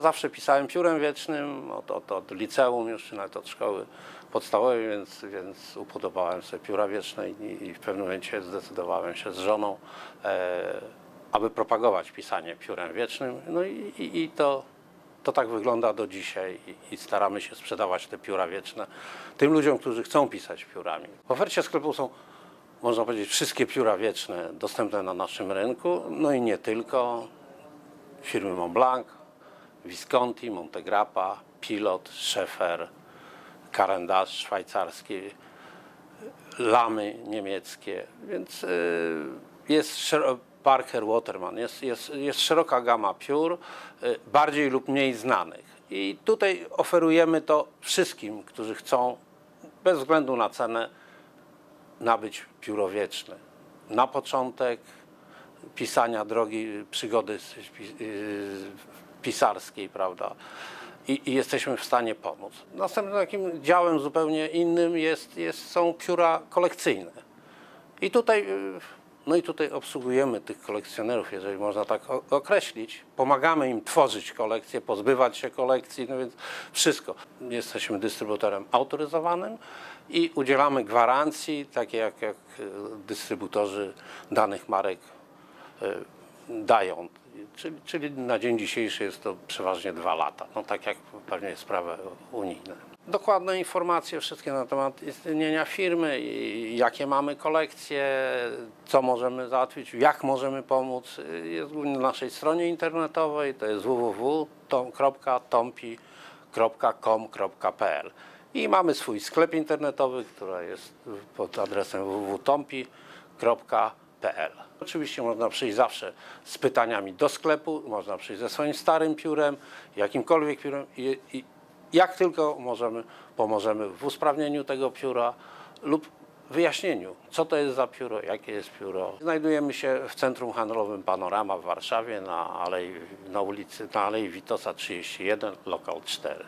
Zawsze pisałem piórem wiecznym, od, od, od liceum już, czy nawet od szkoły podstawowej, więc, więc upodobałem sobie pióra wieczne i, i w pewnym momencie zdecydowałem się z żoną, e, aby propagować pisanie piórem wiecznym. No i, i, i to, to tak wygląda do dzisiaj i, i staramy się sprzedawać te pióra wieczne tym ludziom, którzy chcą pisać piórami. W ofercie sklepu są można powiedzieć, wszystkie pióra wieczne dostępne na naszym rynku, no i nie tylko. Firmy Montblanc, Visconti, Montegrappa, Pilot, Schaeffer, Carendas szwajcarski, Lamy niemieckie, więc y, jest Parker Waterman, jest, jest, jest szeroka gama piór, y, bardziej lub mniej znanych. I tutaj oferujemy to wszystkim, którzy chcą, bez względu na cenę, nabyć pióro wieczne. Na początek pisania drogi przygody pisarskiej, prawda? I, I jesteśmy w stanie pomóc. Następnym takim działem zupełnie innym jest, jest, są pióra kolekcyjne. I tutaj, yy, no i tutaj obsługujemy tych kolekcjonerów, jeżeli można tak określić. Pomagamy im tworzyć kolekcje, pozbywać się kolekcji, no więc wszystko. Jesteśmy dystrybutorem autoryzowanym i udzielamy gwarancji, takie jak, jak e, dystrybutorzy danych marek e, dają. Czyli, czyli na dzień dzisiejszy jest to przeważnie dwa lata, no tak jak pewnie jest prawo unijne. Dokładne informacje wszystkie na temat istnienia firmy, jakie mamy kolekcje, co możemy załatwić, jak możemy pomóc, jest głównie na naszej stronie internetowej, to jest www.tompi.com.pl i mamy swój sklep internetowy, który jest pod adresem www.tompi.pl. Oczywiście można przyjść zawsze z pytaniami do sklepu, można przyjść ze swoim starym piórem, jakimkolwiek piórem i, i jak tylko możemy, pomożemy w usprawnieniu tego pióra lub wyjaśnieniu, co to jest za pióro, jakie jest pióro. Znajdujemy się w centrum handlowym Panorama w Warszawie na, alei, na ulicy, na Alei Witosa 31, lokal 4.